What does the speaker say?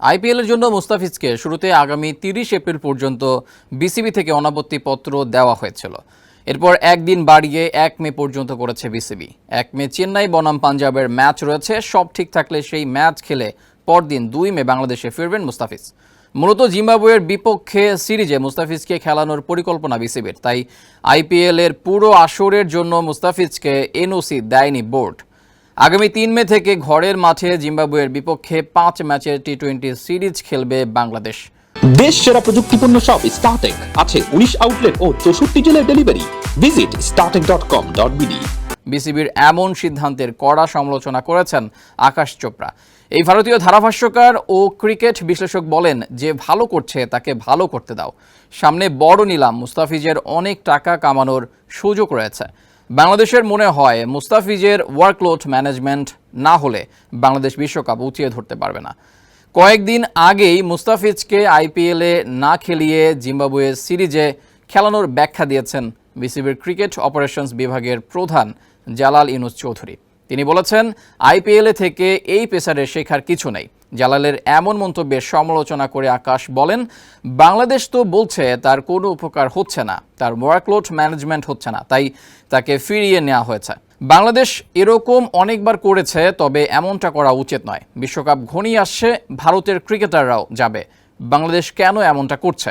আইপিএলের জন্য মুস্তাফিজকে শুরুতে আগামী তিরিশ এপ্রিল পর্যন্ত বিসিবি থেকে অনাপত্তিপত্র দেওয়া হয়েছিল। এরপর একদিন বাড়িয়ে এক মে পর্যন্ত করেছে বিসিবি। এক মে চেন্নাই বনাম পাঞ্জাবের ম্যাচ রয়েছে, সব ঠিক থাকলে সেই ম্যাচ খেলে পরদিন দুই মে বাংলাদেশে ফিরবেন মুস্তাফিজ। মূলত জিম্বাবুয়ের বিপক্ষে সিরিজে মুস্তাফিজকে খেলানোর পরিকল্পনা বিসিবির, তাই আইপিএলের পুরো আসরের জন্য মুস্তাফিজকে এনওসি দেয়নি বোর্ড। আগামী তিন মে থেকে ঘরের মাঠে জিম্বাবুয়ের বিপক্ষে পাঁচ ম্যাচের টি টোয়েন্টি সিরিজ খেলবে বাংলাদেশ। দেশ সেরা প্রযুক্তিপূর্ণ সব স্টার্টেক আছে উনিশ আউটলেট ও চৌষট্টি জেলার delivery visit Startech dot com dot BD বিসিবির এমন সিদ্ধান্তের কড়া সমালোচনা করেছেন আকাশ চোপড়া। এই ভারতীয় ধারাভাষ্যকার ও ক্রিকেট বিশ্লেষক বলেন যে ভালো করছে তাকে ভালো করতে দাও। সামনে বড় নিলাম মুস্তাফিজের অনেক টাকা কামানোর সুযোগ রয়েছে। বাংলাদেশের মনে হয় মুস্তাফিজের ওয়ার্কলোড ম্যানেজমেন্ট না হলে বাংলাদেশ বিশ্বকাপ উঁচিয়ে ধরতে পারবে না। কয়েকদিন আগেই মুস্তাফিজকে আইপিএলে না খেলিয়ে জিম্বাবুয়ের সিরিজে খেলানোর ব্যাখ্যা দিয়েছেন বিসিবির ক্রিকেট অপারেশনস বিভাগের প্রধান জালাল ইনুস চৌধুরী। তিনি বলেছেন, আইপিএলে থেকে এই পেসারের শেখার কিছু নেই। জালালের এমন মন্তব্যের সমালোচনা করে আকাশ বলেন, বাংলাদেশ তো বলছে তার কোনো উপকার হচ্ছে না, তার ওয়ার্কলোড ম্যানেজমেন্ট হচ্ছে না, তাই তাকে ফিরিয়ে নেওয়া হয়েছে। বাংলাদেশ এরকম অনেকবার করেছে, তবে এমনটা করা উচিত নয়। বিশ্বকাপ ঘনিয়ে আসছে, ভারতের ক্রিকেটাররাও যাবে। বাংলাদেশ কেন এমনটা করছে?